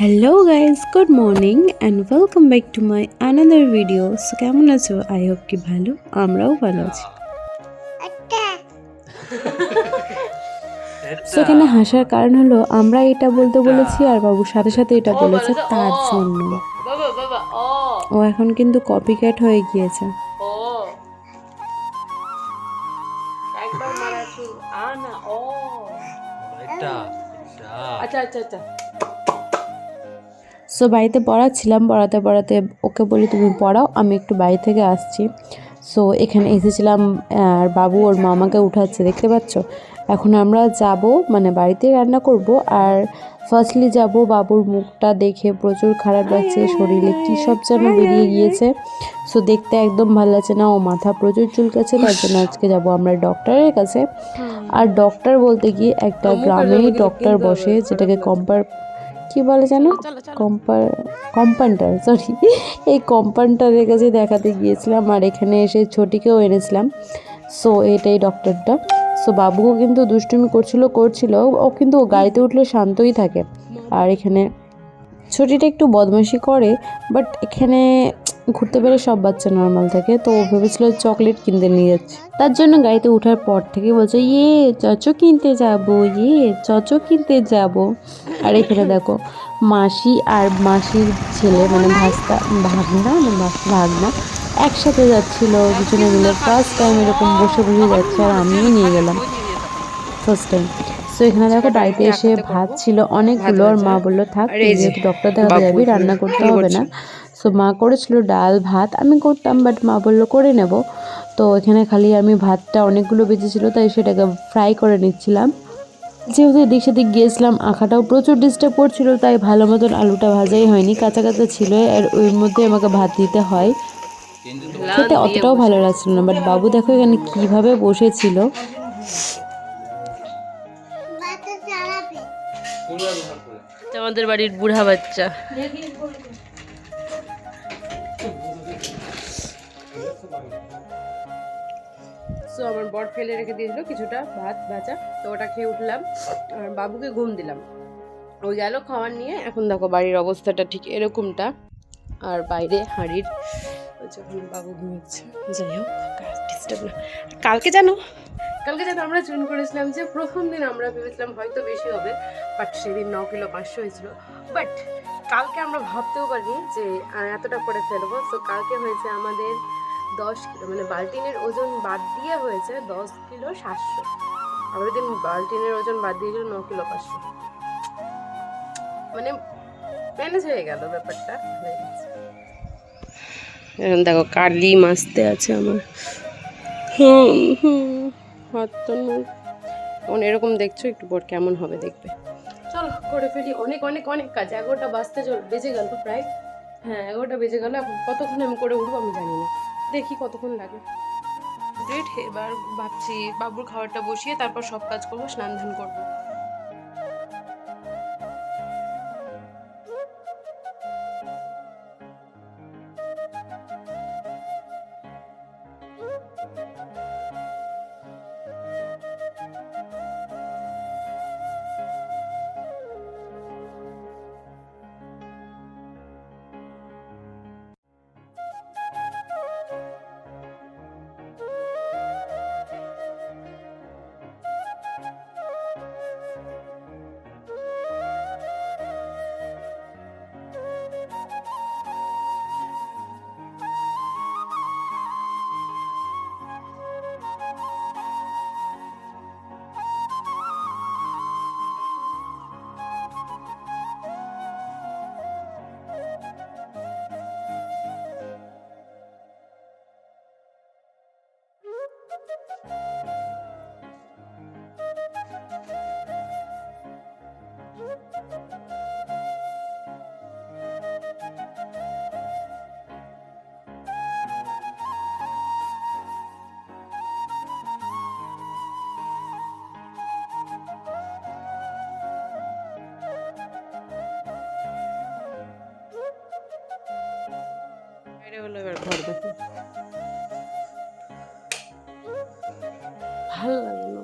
Hello guys good morning and welcome back to my another video so কেমন আছো? I hope কি ভালো? আমরাও ভালো আছি। সো এখানে হাসার কারণ হলো আমরা এটা বলতে বলেছি আর বাবু সাথে সাথে এটা বলেছে তার জন্য। ও। এখন কিন্তু কপি ক্যাট হয়ে গিয়েছে। একবার মারা শুরু আ না ও। এটা এটা। আচ্ছা আচ্ছা আচ্ছা। সো বাড়িতে পড়াচ্ছিলাম পড়াতে পড়াতে ওকে বলি তুমি পড়াও আমি একটু বাড়ি থেকে আসছি। সো এখানে এসেছিলাম আর বাবু ওর মামাকে উঠাচ্ছে দেখতে পাচ্ছ? এখন আমরা যাব মানে বাড়িতে রান্না করব আর ফার্স্টলি যাব বাবুর মুখটা দেখে প্রচুর খারাপ লাগছে শরীরে কী সব যেন বেরিয়ে গিয়েছে। সো দেখতে একদম ভালো লাগছে না ও মাথা প্রচুর চুলকাচ্ছে তার জন্য আজকে যাব আমরা ডক্টরের কাছে। আর ডক্টর বলতে গিয়ে একটা গ্রামেই ডক্টর বসে যেটাকে কম্পার কি বলে যেন? কম্পার কম্পাউন্ডার সরি এই কম্পাউন্ডারের কাছে দেখাতে গিয়েছিলাম আর এখানে এসে ছোটিকেও এনেছিলাম। সো এটাই ডক্টরটা সো বাবুও কিন্তু দুষ্টুমি করছিল করছিল। ও কিন্তু গাড়িতে উঠলে শান্তই থাকে। আর এখানে ছুটিটা একটু বদমাশি করে বাট এখানে ঘুরতে পেরে সব বাচ্চা নর্মাল থাকে। তো ও ভেবেছিল চকলেট কিনতে নিয়ে যাচ্ছে। তার জন্য গাড়িতে ওঠার পর থেকে বলছে ইয়ে চচো কিনতে যাব ইয়ে চচো কিনতে যাব। আর এখানে দেখো মাসি আর মাসির ছেলে মানে ভাস্তা ভাগনা না ভাস- ভাগনা একসাথে যাচ্ছিল দুজনে মিলে ফার্স্ট টাইম এরকম বসে বসে যাচ্ছে আর আমিও নিয়ে গেলাম ফার্স্ট টাইম তো এখানে দেখো বাড়িতে এসে ভাত ছিল অনেকগুলো আর মা বলল থাক যেহেতু ডক্টর দেখাতে যাবি রান্না করতে হবে না। সো মা করেছিল ডাল ভাত। আমি করতাম বাট মা বলল করে নেব। তো এখানে খালি আমি ভাতটা অনেকগুলো বেঁচেছিল তাই সেটাকে ফ্রাই করে নিচ্ছিলাম। যেহেতু এদিক সেদিক গিয়েছিলাম আঁকাটাও প্রচুর ডিস্টার্ব করছিল তাই ভালো মতন আলুটা ভাজাই হয়নি কাঁচা কাঁচা ছিল আর ওর মধ্যে আমাকে ভাত দিতে হয়। খেতে অতটাও ভালো লাগছিল না বাট বাবু দেখো এখানে কীভাবে বসেছিল। আমাদের বাড়ির বুড়া বাচ্চা। সো আমার বট ফেলে রেখে দিয়েছিল কিছুটা ভাত, ভাজা। তো ওটা খেয়ে উঠলাম। আর বাবুকে ঘুম দিলাম। ও গেল খাওয়ার নিয়ে। এখন দেখো বাড়ির অবস্থাটা ঠিক এরকমটা। আর বাইরে হাঁড়ির যখন বাবু ঘুমিয়েছে। যাই হোক ডিস্টার্ব না। কালকে জানো? কালকে জানো আমরা চুন করেছিলাম যে প্রথম দিন আমরা ভেবেছিলাম হয়তো বেশি হবে বাট সেদিন ন কিলো পাঁচশো হয়েছিল। বাট কালকে আমরা ভাবতেও পারিনি যে এতটা করে ফেলব। তো কালকে হয়েছে আমাদের দশ কিলো মানে বাল্টিনের ওজন বাদ দিয়ে হয়েছে দশ কিলো সাতশো। আগের দিন বাল্টিনের ওজন বাদ দিয়েছিল ন কিলো পাঁচশো। মানে ম্যানেজ হয়ে গেল ব্যাপারটা এখন দেখো কালি মাছতে আছে আমার। হুম হুম, হাত তো এরকম দেখছ, একটু পর কেমন হবে দেখবে। চলো করে ফেলি। অনেক অনেক অনেক কাজ। এগারোটা বাজতে চল, বেজে গেল প্রায়। হ্যাঁ এগারোটা বেজে গেল। কতক্ষণ আমি করে উঠবো আমি জানি না। দেখি কতক্ষণ লাগে। ডেট এবার ভাবছি বাবুর খাবারটা বসিয়ে তারপর সব কাজ করব, স্নান ধান করব। লাগে না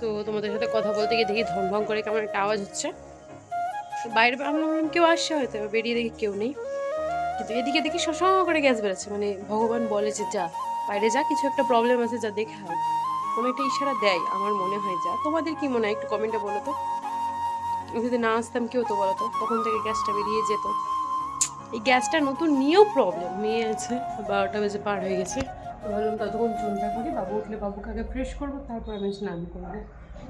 তো তোমাদের সাথে কথা বলতে গিয়ে দেখি ধমধম করে কেমন একটা আওয়াজ হচ্ছে। বাইরে আমার কেউ আসছে হয়তো বেরিয়ে দেখি কেউ নেই। কিন্তু এদিকে দেখি সসং করে গ্যাস বেরোচ্ছে মানে ভগবান বলে যে যা বাইরে যা কিছু একটা প্রবলেম আছে যা দেখে হয় কোনো একটা ইশারা দেয় আমার মনে হয় যা। তোমাদের কি মনে হয়? একটু কমেন্টে বলো তো। যদি না আসতাম কেউ তো বলো তো? তখন থেকে গ্যাসটা বেরিয়ে যেত। এই গ্যাসটা নতুন, নিয়েও প্রবলেম নিয়ে আছে, বারোটা বেজে পার হয়ে গেছে। ভাবলাম ততক্ষণ চুনটা করি। বাবু উঠলে বাবুকে আগে ফ্রেশ করব, তারপর আমি স্নান করব।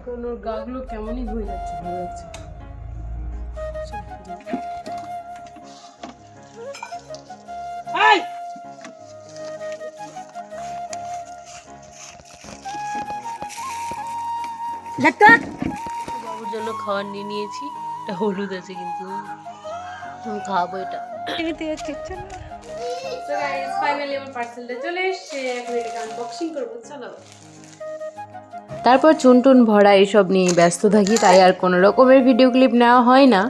কারণ ওর গাগুলো কেমনই হয়ে যাচ্ছে, ভালো লাগছে বাবুর জন্য খাবার নিয়ে নিয়েছি। এটা হলুদ আছে কিন্তু। আমি খাব এটা। এটাতে যাচ্ছে ইচ্ছা না। ফাইনালি আমার পার্সেলটা চলে এসেছে। এখন এটাকে আনবক্সিং করব। চলো। তারপর চুনটুন ভরা এসব নিয়ে ব্যস্ত থাকি তাই আর কোনো রকমের ভিডিও ক্লিপ নেওয়া হয় না।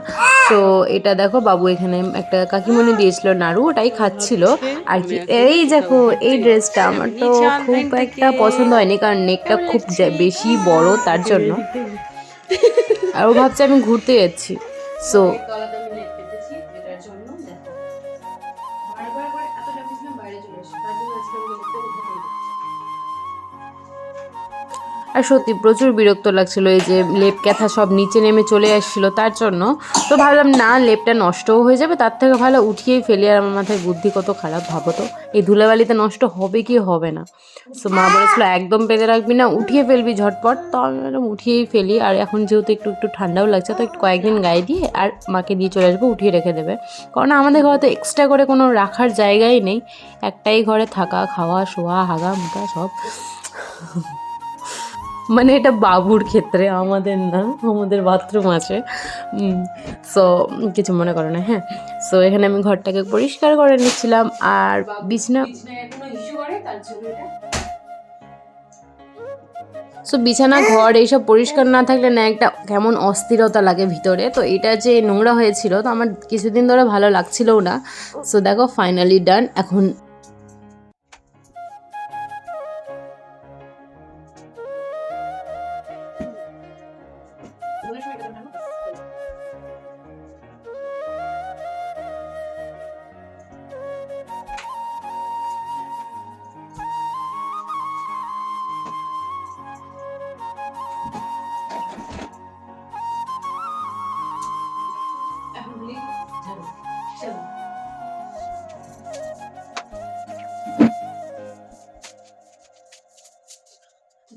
তো এটা দেখো বাবু এখানে একটা কাকিমণি দিয়েছিল, নাড়ু ওটাই খাচ্ছিল। আর কি, এই দেখো, এই ড্রেসটা আমার তো খুব একটা পছন্দ হয়নি, কারণ নেকটা খুব বেশি বড় তার জন্য। আর ও ভাবছে আমি ঘুরতে যাচ্ছি। সো আর সত্যি প্রচুর বিরক্ত লাগছিল এই যে লেপ ক্যাথা সব নিচে নেমে চলে আসছিল, তার জন্য। তো ভাবলাম, না, লেপটা নষ্টও হয়ে যাবে, তার থেকে ভালো উঠিয়েই ফেলি আর আমার মাথায় বুদ্ধি কত খারাপ, ভাবো তো। এই ধুলাবালিতে নষ্ট হবে কি হবে না? তো মা বলেছিল, একদম পেতে রাখবি না, উঠিয়ে ফেলবি ঝটপট। তো আমি ভাবলাম উঠিয়েই ফেলি, আর এখন যেহেতু একটু একটু ঠান্ডাও লাগছে, তো একটু কয়েকদিন গায়ে দিয়ে আর মাকে দিয়ে চলে আসব, উঠিয়ে রেখে দেবে। কারণ আমাদের ঘরে তো এক্সট্রা করে কোনো রাখার জায়গাই নেই। একটাই ঘরে থাকা, খাওয়া, শোয়া, হাগা মুখা সব। মানে এটা বাবুর ক্ষেত্রে আমাদের না আমাদের বাথরুম আছে। সো কিছু মনে করো না হ্যাঁ? সো এখানে আমি ঘরটাকে পরিষ্কার করে নিচ্ছিলাম আর বিছনা সো বিছানা ঘর এইসব পরিষ্কার না থাকলে না একটা কেমন অস্থিরতা লাগে ভিতরে। তো এটা যে নোংরা হয়েছিল তো আমার কিছুদিন ধরে ভালো লাগছিলও না। সো দেখো ফাইনালি ডান এখন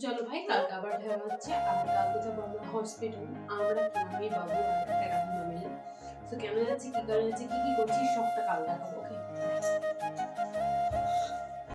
চলো ভাই, কালকে আবার দেখা হচ্ছে। আর কালকে যাব আমরা হসপিটাল আমরা আমি বাবু আর একটা কাকিমা মিলে তো কেমন যাচ্ছে, কি কারণে যাচ্ছে, কি কি করছি, সবটা কাল দেখাবো ওকে